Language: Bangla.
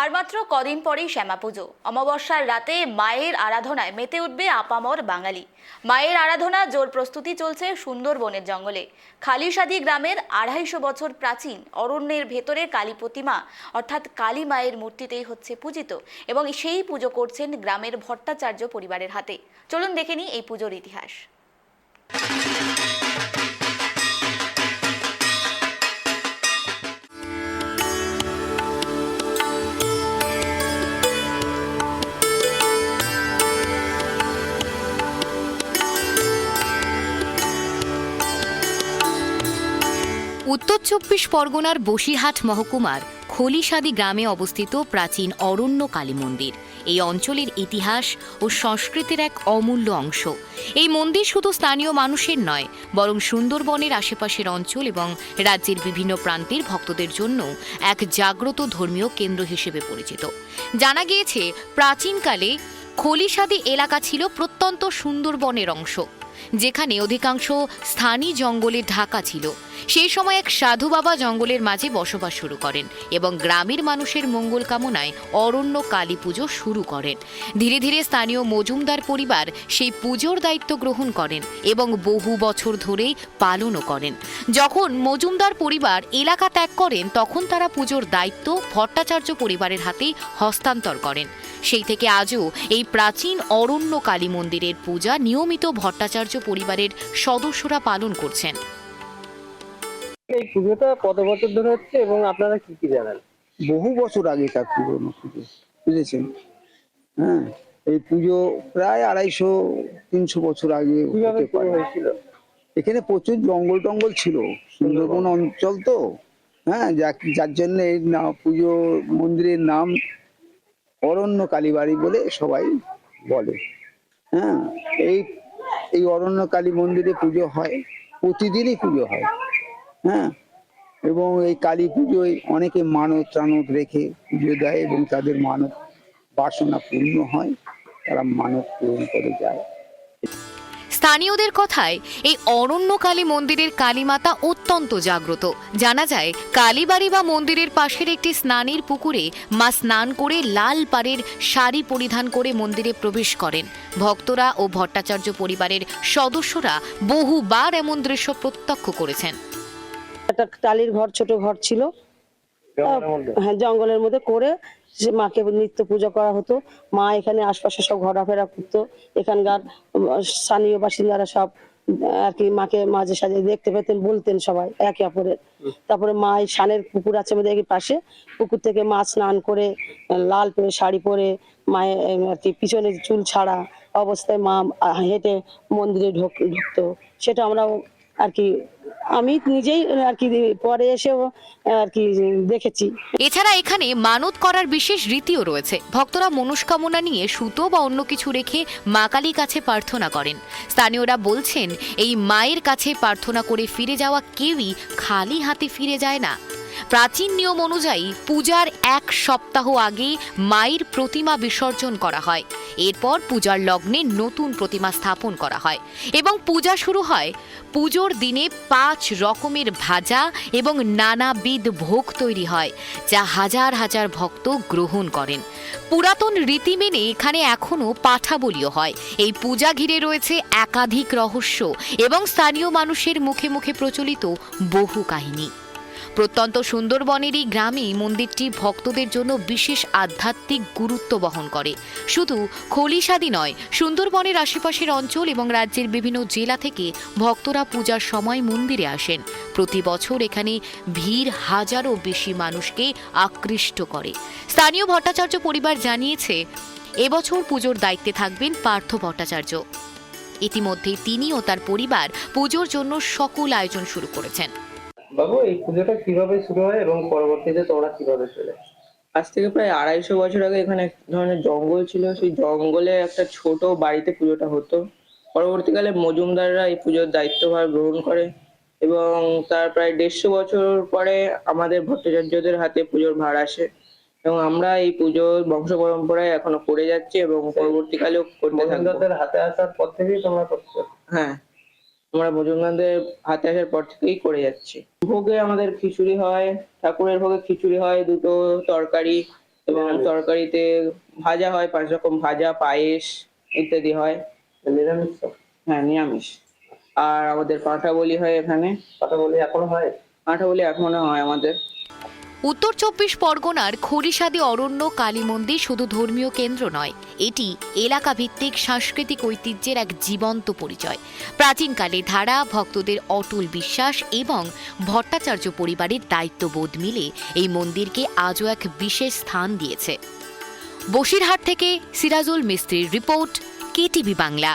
আর মাত্র কদিন পরেই শ্যামা পুজো। অমাবস্যার রাতে মায়ের আরাধনায় মেতে উঠবে আপামর বাঙালি। মায়ের আরাধনা জোর প্রস্তুতি চলছে সুন্দরবনের জঙ্গলে। খালিশাদি গ্রামের আড়াইশো বছর প্রাচীন অরণ্যের ভেতরে কালী প্রতিমা, অর্থাৎ কালী মায়ের মূর্তিতেই হচ্ছে পূজিত এবং সেই পুজো করছেন গ্রামের ভট্টাচার্য পরিবারের হাতে। চলুন দেখে নিই এই পুজোর ইতিহাস। উত্তর চব্বিশ পরগনার বসিরহাট মহকুমার খলিশাদি গ্রামে অবস্থিত প্রাচীন অরণ্য কালী মন্দির। এই অঞ্চলের ইতিহাস ও সংস্কৃতির এক অমূল্য অংশ। এই মন্দির শুধু স্থানীয় মানুষের নয়, বরং সুন্দরবনের আশেপাশের অঞ্চল এবং রাজ্যের বিভিন্ন প্রান্তের ভক্তদের জন্য এক জাগ্রত ধর্মীয় কেন্দ্র হিসেবে পরিচিত। জানা গিয়েছে, প্রাচীনকালে খলিশাদি এলাকা ছিল প্রত্যন্ত সুন্দরবনের অংশ। যেখানে অধিকাংশ স্থানীয় জঙ্গলে ঢাকা ছিল। সেই সময় এক সাধু বাবা জঙ্গলের মাঝে বসবাস শুরু করেন এবং গ্রামের মানুষের মঙ্গল কামনায় অরণ্য কালী পুজো শুরু করেন। ধীরে ধীরে স্থানীয় মজুমদার পরিবার সেই পুজোর দায়িত্ব গ্রহণ করেন এবং বহু বছর ধরেই পালনও করেন। যখন মজুমদার পরিবার এলাকা ত্যাগ করেন, তখন তারা পুজোর দায়িত্ব ভট্টাচার্য পরিবারের হাতে হস্তান্তর করেন। সেই থেকে আজও এই প্রাচীন অরণ্য কালী মন্দিরের পূজা নিয়মিত ভট্টাচার্য পরিবারের সদস্যরা পালন করছেন। এই পুজোটা কত বছর ধরে হচ্ছে এবং আপনারা কি কি জানেন? বহু বছর আগেকার পুরনো পুজো বুঝেছেন? হ্যাঁ এই পুজো প্রায় আড়াইশো তিনশো বছর আগে হতে পারে। হয়েছিল? এখানে প্রচুর জঙ্গল টঙ্গল ছিল সুন্দরবন অঞ্চল তো। হ্যাঁ যার জন্য এই না- পুজো মন্দিরের নাম অরণ্য কালীবাড়ি বলে সবাই বলে। হ্যাঁ এই এই অরণ্য কালী মন্দিরে পুজো হয়, প্রতিদিনই পুজো হয় হ্যাঁ? এবং এই কালী পুজোয় অনেকে মানত টানত রেখে পুজো দেয় এবং তাদের মানত বাসনা পূর্ণ হয়, তারা মানত পূরণ করে যায়। স্থানীয়দের কথায় এই অরণ্যকালী মন্দিরের কালীমাতা অত্যন্ত জাগ্রত। জানা যায় কালীবাড়ি বা মন্দিরের পাশের একটি স্নানের পুকুরে মা স্নান করে লাল পাড়ের শাড়ি পরিধান করে মন্দিরে প্রবেশ করেন। ভক্তরা ও ভট্টাচার্য পরিবারের সদস্যরা বহুবার এমন দৃশ্য প্রত্যক্ষ করেছেন। একটা টালির ঘর ছোট ঘর ছিল। হ্যাঁ জঙ্গলের মধ্যে করে সে মাকে নিত্য পূজা করা হতো। মা এখানে আশপাশে সব ঘোরাফেরা করতো। এখানকার স্থানীয় বাসিন্দারা সব আর কি মাকে মাঝে সাঝে দেখতে পেতেন, বলতেন সবাই, একে অপরের। তারপরে মা এই সানের পুকুর আছে আমাদের পাশে। পুকুর থেকে মা স্নান করে লাল পরে শাড়ি পরে মায়ের আর কি পিছনে চুল ছাড়া অবস্থায় মা হেঁটে মন্দিরে ঢোক, ঢুকতো। সেটা আমরা আর কি আমি নিজেই আর কি পরে এসেও আর কি দেখেছি। এছাড়া এখানে মানত করার বিশেষ রীতিও রয়েছে। ভক্তরা মনস্কামনা নিয়ে সুতো বা অন্য কিছু রেখে মা কালীর কাছে প্রার্থনা করেন। স্থানীয়রা বলছেন, এই মায়ের কাছে প্রার্থনা করে ফিরে যাওয়া কেউই খালি হাতে ফিরে যায় না। প্রাচীন নিয়ম অনুযায়ী পূজার এক সপ্তাহ আগে মায়ের প্রতিমা বিসর্জন করা হয়। এরপর পূজার লগ্নে নতুন প্রতিমা স্থাপন করা হয় এবং পূজা শুরু হয় পুজোর দিনে পাঁচ রকমের ভাজা এবং নানাবিধ ভোগ তৈরি হয়, যা হাজার হাজার ভক্ত গ্রহণ করেন। পুরাতন রীতি মেনে এখানে এখনও পাঠা বলিও হয়। এই পূজা ঘিরে রয়েছে একাধিক রহস্য এবং স্থানীয় মানুষের মুখে মুখে প্রচলিত বহু কাহিনী। প্রত্যন্ত সুন্দরবনেরই গ্রামে মন্দিরটি ভক্তদের জন্য বিশেষ আধ্যাত্মিক গুরুত্ব বহন করে। শুধু খলিশাদি নয়, সুন্দরবনের আশেপাশের অঞ্চল এবং রাজ্যের বিভিন্ন জেলা থেকে ভক্তরা পূজার সময় মন্দিরে আসেন। প্রতি বছর এখানে ভিড় হাজারও বেশি মানুষকে আকৃষ্ট করে। স্থানীয় ভট্টাচার্য পরিবার জানিয়েছে, এবছর পুজোর দায়িত্বে থাকবেন পার্থ ভট্টাচার্য। ইতিমধ্যে তিনি ও তার পরিবার পুজোর জন্য সকল আয়োজন শুরু করেছেন। বাবু এই পুজোটা কীভাবে শুরু হয় এবং পরবর্তীতে তোমরা কীভাবে চলে আজ থেকে প্রায় আড়াইশো বছর আগে এখানে এক ধরনের জঙ্গল ছিল। সেই জঙ্গলে একটা ছোট বাড়িতে পুজোটা হতো। পরবর্তীকালে মজুমদাররা এই পুজোর দায়িত্বভার গ্রহণ করে এবং তার প্রায় দেড়শো বছর পরে আমাদের ভট্টাচার্যদের হাতে পুজোর ভার আসে এবং আমরা এই পুজো বংশ পরম্পরায় এখনও করে যাচ্ছি এবং পরবর্তীকালেও করতে থাকব। হাতে আসার পর থেকেই তোমরা করছ? হ্যাঁ। আমরা মজুমদারদের হাতে আসার পর থেকেই করে যাচ্ছি। ভোগে আমাদের খিচুড়ি হয় ঠাকুরের ভোগে খিচুড়ি হয় দুটো তরকারি এবং তরকারিতে ভাজা হয় পাঁচ রকম ভাজা পায়েস ইত্যাদি হয়। নিরামিষ হ্যাঁ নিরামিষ। আর আমাদের পাঁঠা বলি হয় এখানে। পাঁঠা বলি এখনও হয়? পাঁঠা বলি এখনও হয় আমাদের। উত্তর চব্বিশ পরগনার খড়িসাদি, অরণ্য, কালী মন্দির শুধু ধর্মীয় কেন্দ্র নয়, এটি এলাকা ভিত্তিক সাংস্কৃতিক ঐতিহ্যের এক জীবন্ত পরিচয়। প্রাচীনকালে ধারা, ভক্তদের অটল বিশ্বাস এবং ভট্টাচার্য পরিবারের দায়িত্ববোধ মিলে এই মন্দিরকে আজও এক বিশেষ স্থান দিয়েছে। বসিরহাট থেকে সিরাজুল মিস্ত্রির রিপোর্ট, কেটিভি বাংলা।